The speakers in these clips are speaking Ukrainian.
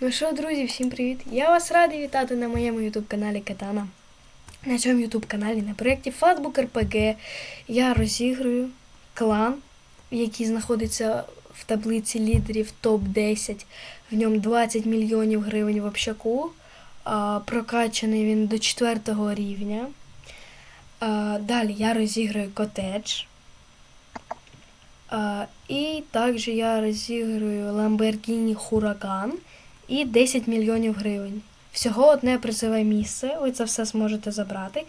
Ну що, друзі, всім привіт! Я вас радий вітати на моєму ютуб каналі Катана. На цьому ютуб каналі на проєкті Fatbook RPG я розіграю клан, який знаходиться в таблиці лідерів топ-10. В ньому 20 мільйонів гривень в общаку. Прокачаний він до 4 рівня. Далі я розіграю котедж. І також я розіграю Lamborghini Huracan і 10 мільйонів гривень. Всього одне призове місце, ви це все зможете забрати.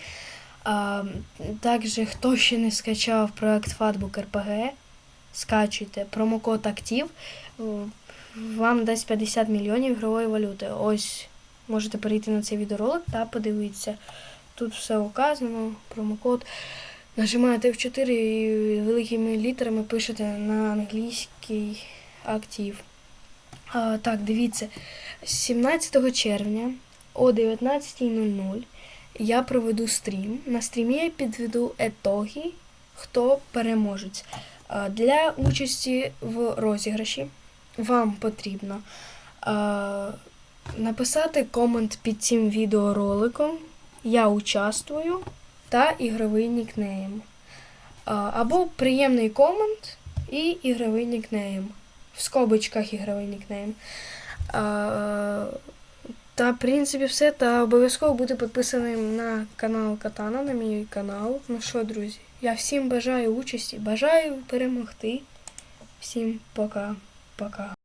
А, також, хто ще не скачав проект Fatbook RPG, скачуйте промокод Актив, вам дасть 50 мільйонів ігрової валюти. Ось можете перейти на цей відеоролик та подивитися. Тут все указано, промокод. Нажимаєте F4 і великими літерами пишете на англійський актив. А, так, дивіться, 17 червня о 19.00 я проведу стрім. На стрімі я підведу етоги, хто переможець. А, для участі в розіграші вам потрібно а, написати комент під цим відеороликом. Я участвую та ігровий нікнейм. Або приємний комент і ігровий нікнейм. В скобочках ігровий нікнейм. А, Та, в принципі, все. Та обов'язково бути підписаним на канал Катана, на мій канал. Ну що, друзі, я всім бажаю участі, бажаю перемогти. Всім пока-пока.